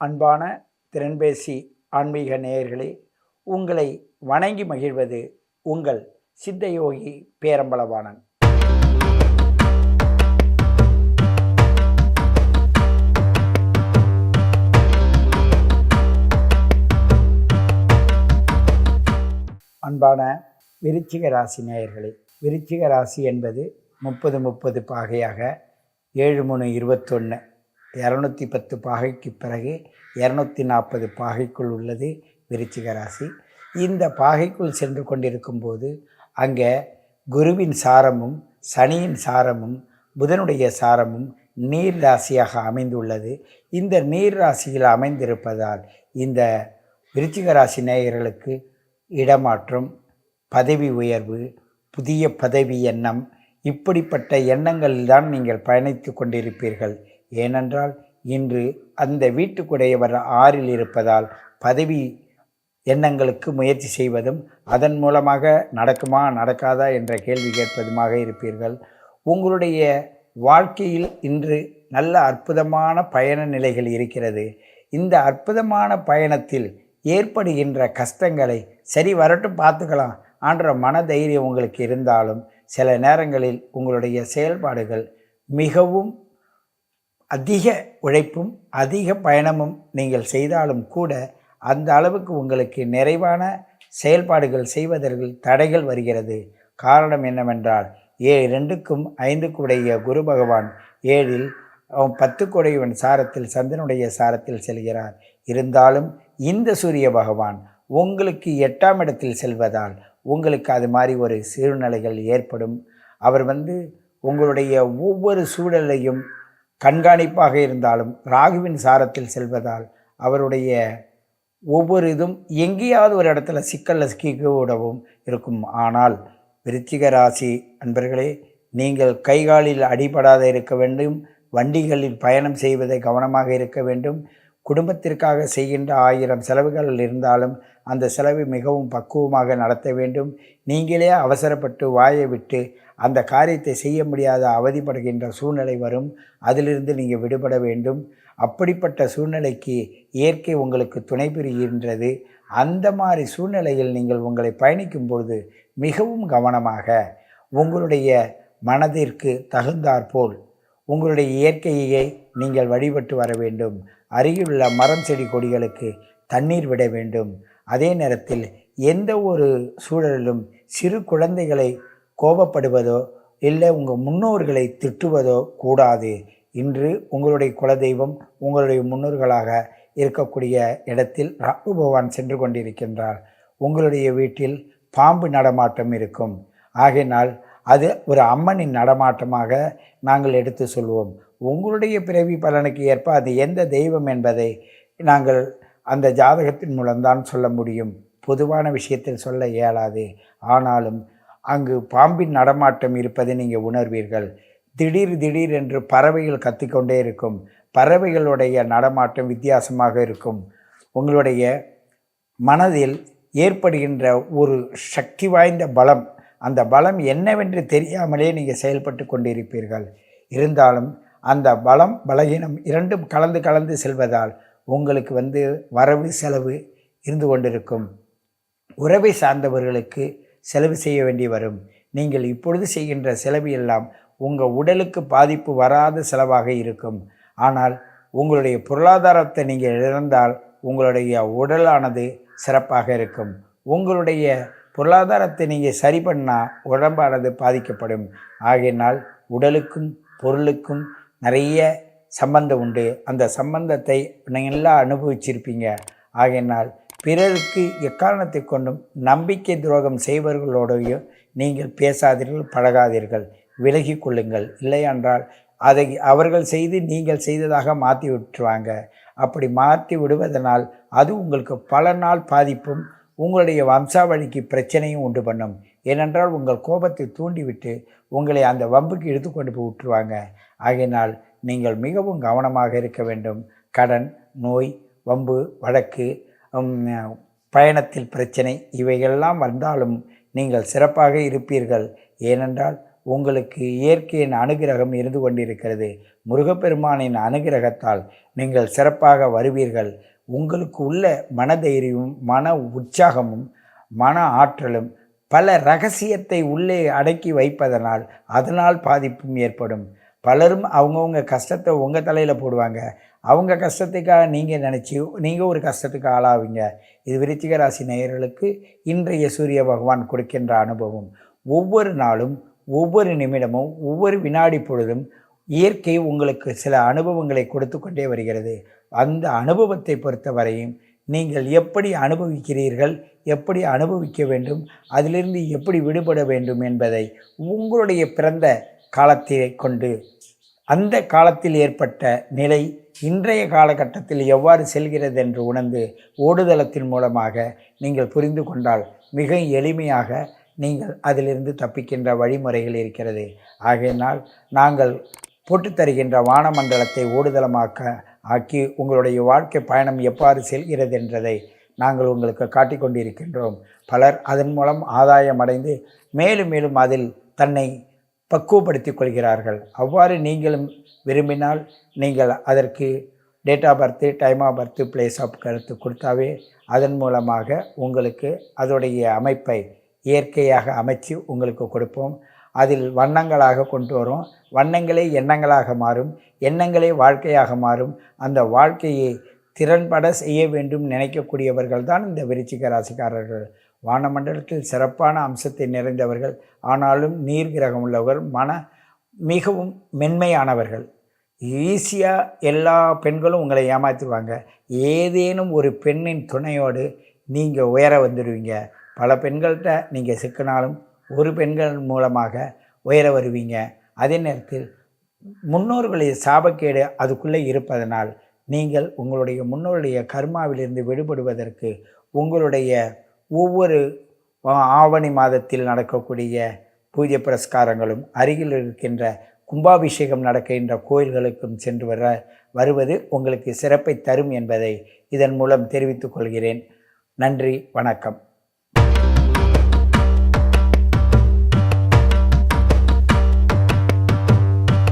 அன்பான திறன்பேசி ஆன்மீக நேயர்களே உங்களை வணங்கி மகிழ்வது உங்கள் சித்தயோகி பேரம்பலவாணன். அன்பான விருச்சிக ராசி நேயர்களே விருச்சிக ராசி என்பது முப்பது முப்பது பாகையாக ஏழு மூணு இருபத்தொன்று இரநூத்தி பத்து பாகைக்கு பிறகு இரநூத்தி நாற்பது பாகைக்குள் உள்ளது விருச்சிக ராசி. இந்த பாகைக்குள் சென்று கொண்டிருக்கும்போது அங்கே குருவின் சாரமும் சனியின் சாரமும் புதனுடைய சாரமும் நீர் ராசியாக அமைந்துள்ளது. இந்த நீர் ராசியில் அமைந்திருப்பதால் இந்த விருச்சிக ராசி நேயர்களுக்கு இடமாற்றம் பதவி உயர்வு புதிய பதவி எண்ணம் இப்படிப்பட்ட எண்ணங்களில் தான் நீங்கள் பயணித்து கொண்டிருப்பீர்கள். ஏனென்றால் இன்று அந்த வீட்டுக்குடையவர் ஆறில் இருப்பதால் பதவி எண்ணங்களுக்கு முயற்சி செய்வதும் அதன் மூலமாக நடக்குமா நடக்காதா என்ற கேள்வி கேட்பதுமாக இருப்பீர்கள். உங்களுடைய வாழ்க்கையில் இன்று நல்ல அற்புதமான பயண நிலைகள் இருக்கிறது. இந்த அற்புதமான பயணத்தில் ஏற்படுகின்ற கஷ்டங்களை சரி வரட்டும் பார்த்துக்கலாம் ஆன்ற மன தைரியம் உங்களுக்கு இருந்தாலும் சில நேரங்களில் உங்களுடைய செயல்பாடுகள் மிகவும் அதிக உழைப்பும் அதிக பயணமும் நீங்கள் செய்தாலும் கூட அந்த அளவுக்கு உங்களுக்கு நிறைவான செயல்பாடுகள் செய்வதற்கு தடைகள் வருகிறது. காரணம் என்னவென்றால் ஏ ரெண்டுக்கும் ஐந்துக்குடைய குரு பகவான் ஏழில் பத்து பத்துக்குடையவன் சாரத்தில் சந்திரனுடைய சாரத்தில் செல்கிறார். இருந்தாலும் இந்த சூரிய பகவான் உங்களுக்கு எட்டாம் இடத்தில் செல்வதால் உங்களுக்கு அது மாதிரி ஒரு சீர்நிலைகள் ஏற்படும். அவர் வந்து உங்களுடைய ஒவ்வொரு சூழலையும் கண்காணிப்பாக இருந்தாலும் ராகுவின் சாரத்தில் செல்வதால் அவருடைய ஒவ்வொரு இதும் எங்கேயாவது ஒரு இடத்துல சிக்கலில் சிக்கிவிடவும் இருக்கும். ஆனால் விருச்சிக ராசி அன்பர்களே நீங்கள் கைகாலில் அடிபடாத இருக்க வேண்டும். வண்டிகளில் பயணம் செய்வதை கவனமாக இருக்க வேண்டும். குடும்பத்திற்காக செய்கின்ற ஆயிரம் செலவுகள் இருந்தாலும் அந்த செலவை மிகவும் பக்குவமாக நடத்த வேண்டும். நீங்களே அவசரப்பட்டு வாயை விட்டு அந்த காரியத்தை செய்ய முடியாத அவதிப்படுகின்ற சூழ்நிலை வரும். அதிலிருந்து நீங்கள் விடுபட வேண்டும். அப்படிப்பட்ட சூழ்நிலைக்கு இயற்கை உங்களுக்கு துணை புரிகின்றது. அந்த மாதிரி சூழ்நிலையில் நீங்கள் உங்களை பயணிக்கும் பொழுது மிகவும் கவனமாக உங்களுடைய மனதிற்கு தகுந்தாற்போல் உங்களுடைய இயற்கையை நீங்கள் வழிபட்டு வர வேண்டும். அருகிலுள்ள மரம் செடி கொடிகளுக்கு தண்ணீர் விட வேண்டும். அதே நேரத்தில் எந்த ஒரு சூழலிலும் சிறு குழந்தைகளை கோபப்படுவதோ இல்லை உங்கள் முன்னோர்களை திட்டுவதோ கூடாது. இன்று உங்களுடைய குலதெய்வம் உங்களுடைய முன்னோர்களாக இருக்கக்கூடிய இடத்தில் ராகு பகவான் சென்று கொண்டிருக்கின்றார். உங்களுடைய வீட்டில் பாம்பு நடமாட்டம் இருக்கும். ஆகையினால் அது ஒரு அம்மனின் நடமாட்டமாக நாங்கள் எடுத்து சொல்வோம். உங்களுடைய பிறவி பலனுக்கு ஏற்ப அது எந்த தெய்வம் என்பதை நாங்கள் அந்த ஜாதகத்தின் மூலம்தான் சொல்ல முடியும். பொதுவான விஷயத்தில் சொல்ல இயலாது. ஆனாலும் அங்கு பாம்பின் நடமாட்டம் இருப்பதை நீங்கள் உணர்வீர்கள். திடீர் திடீர் என்று பறவைகள் கத்திக்கொண்டே இருக்கும். பறவைகளுடைய நடமாட்டம் வித்தியாசமாக இருக்கும். உங்களுடைய மனதில் ஏற்படுகின்ற ஒரு சக்தி வாய்ந்த பலம் அந்த பலம் என்னவென்று தெரியாமலே நீங்கள் செயல்பட்டு கொண்டிருப்பீர்கள். இருந்தாலும் அந்த பலம் பலகீனம் இரண்டும் கலந்து கலந்து செல்வதால் உங்களுக்கு வந்து வரவு செலவு இருந்து கொண்டிருக்கும். உறவை சார்ந்தவர்களுக்கு செலவு செய்ய வேண்டி வரும். நீங்கள் இப்பொழுது செய்கின்ற செலவு எல்லாம் உங்கள் உடலுக்கு பாதிப்பு வராத செலவாக இருக்கும். ஆனால் உங்களுடைய பொருளாதாரத்தை நீங்கள் இழந்தால் உங்களுடைய உடலானது சிறப்பாக இருக்கும். உங்களுடைய பொருளாதாரத்தை நீங்கள் சரி பண்ணால் உடம்பானது பாதிக்கப்படும். ஆகையினால் உடலுக்கும் பொருளுக்கும் நிறைய சம்பந்தம் உண்டு. அந்த சம்பந்தத்தை நீங்கள் எல்லாம் அனுபவிச்சிருப்பீங்க. ஆகையினால் பிறருக்கு எக்காரணத்தை கொண்டும் நம்பிக்கை துரோகம் செய்வர்களோடையும் நீங்கள் பேசாதீர்கள் பழகாதீர்கள். விலகி கொள்ளுங்கள். இல்லையென்றால் அதை அவர்கள் செய்து நீங்கள் செய்ததாக மாற்றி விட்டுருவாங்க. அப்படி மாற்றி விடுவதனால் அது உங்களுக்கு பல நாள் பாதிப்பும் உங்களுடைய வம்சாவளிக்கு பிரச்சனையும் உண்டு பண்ணும். ஏனென்றால் உங்கள் கோபத்தை தூண்டிவிட்டு உங்களை அந்த வம்புக்கு எடுத்து கொண்டு போய் விட்டுருவாங்க. ஆகையினால் நீங்கள் மிகவும் கவனமாக இருக்க வேண்டும். கடன் நோய் வம்பு வழக்கு பயணத்தில் பிரச்சனை இவையெல்லாம் வந்தாலும் நீங்கள் சிறப்பாக இருப்பீர்கள். ஏனென்றால் உங்களுக்கு இயற்கையின் அனுகிரகம் இருந்து கொண்டிருக்கிறது. முருகப்பெருமானின் அனுகிரகத்தால் நீங்கள் சிறப்பாக வருவீர்கள். உங்களுக்கு உள்ள மனதைரியமும் மன உற்சாகமும் மன ஆற்றலும் பல ரகசியத்தை உள்ளே அடக்கி வைப்பதனால் அதனால் பாதிப்பும் ஏற்படும். பலரும் அவங்கவுங்க கஷ்டத்தை உங்கள் தலையில் போடுவாங்க. அவங்க கஷ்டத்துக்காக நீங்கள் நினச்சி நீங்கள் ஒரு கஷ்டத்துக்கு ஆளாவீங்க. இது விருச்சிக ராசி நேயர்களுக்கு இன்றைய சூரிய பகவான் கொடுக்கின்ற அனுபவம். ஒவ்வொரு நாளும் ஒவ்வொரு நிமிடமும் ஒவ்வொரு வினாடி பொழுதும் இயற்கை உங்களுக்கு சில அனுபவங்களை கொடுத்து கொண்டே வருகிறது. அந்த அனுபவத்தை பொறுத்தவரையும் நீங்கள் எப்படி அனுபவிக்கிறீர்கள் எப்படி அனுபவிக்க வேண்டும் அதிலிருந்து எப்படி விடுபட வேண்டும் என்பதை உங்களுடைய பிறந்த காலத்தை கொண்டு அந்த காலத்தில் ஏற்பட்ட நிலை இன்றைய காலகட்டத்தில் எவ்வாறு செல்கிறது என்று உணர்ந்து ஓடுதளத்தின் மூலமாக நீங்கள் புரிந்து கொண்டால் மிக எளிமையாக நீங்கள் அதிலிருந்து தப்பிக்கின்ற வழிமுறைகள் இருக்கிறது. ஆகையினால் நாங்கள் போட்டு தருகின்ற வானமண்டலத்தை ஓடுதளமாக்க ஆக்கி உங்களுடைய வாழ்க்கை பயணம் எவ்வாறு செல்கிறது என்றதை நாங்கள் உங்களுக்கு காட்டிக் கொண்டிருக்கின்றோம் பலர் அதன் மூலம் ஆதாயம் அடைந்து மேலும் மேலும் அதில் தன்னை பக்குவப்படுத்திக் கொள்கிறார்கள். அவ்வாறு நீங்களும் விரும்பினால் நீங்கள் அதற்கு date of birth time of birth place of கருத்து கொடுத்தாவே அதன் மூலமாக உங்களுக்கு அதோடைய அமைப்பை இயற்கையாக அமைச்சு உங்களுக்கு கொடுப்போம். அதில் வண்ணங்களாக கொண்டு வரும். வண்ணங்களே எண்ணங்களாக மாறும். எண்ணங்களே வாழ்க்கையாக மாறும். அந்த வாழ்க்கையை திறன்பட செய்ய வேண்டும் நினைக்கக்கூடியவர்கள் தான் இந்த விருச்சிக ராசிக்காரர்கள். வானமண்டலத்தில் சிறப்பான அம்சத்தை நிறைந்தவர்கள். ஆனாலும் நீர் கிரகம் உள்ளவர்கள் மன மிகவும் மென்மையானவர்கள். ஈஸியாக எல்லா பெண்களும் உங்களை ஏமாற்றுவாங்க ஏதேனும் ஒரு பெண்ணின் துணையோடு நீங்கள் உயர வந்துடுவீங்க பல பெண்கள்கிட்ட நீங்கள் சிக்கினாலும் ஒரு பெண்கள் மூலமாக உயர வருவீங்க. அதே நேரத்தில் முன்னோர்களுடைய சாபக்கேடு அதுக்குள்ளே இருப்பதனால் நீங்கள் உங்களுடைய முன்னோருடைய கர்மாவிலிருந்து விடுபடுவதற்கு உங்களுடைய ஒவ்வொரு ஆவணி மாதத்தில் நடக்கக்கூடிய பூஜை புரஸ்காரங்களும் அருகில் இருக்கின்ற கும்பாபிஷேகம் நடக்கின்ற கோயில்களுக்கும் சென்று வர வருவது உங்களுக்கு சிறப்பை தரும் என்பதை இதன் மூலம் தெரிவித்துக் கொள்கிறேன். நன்றி வணக்கம்.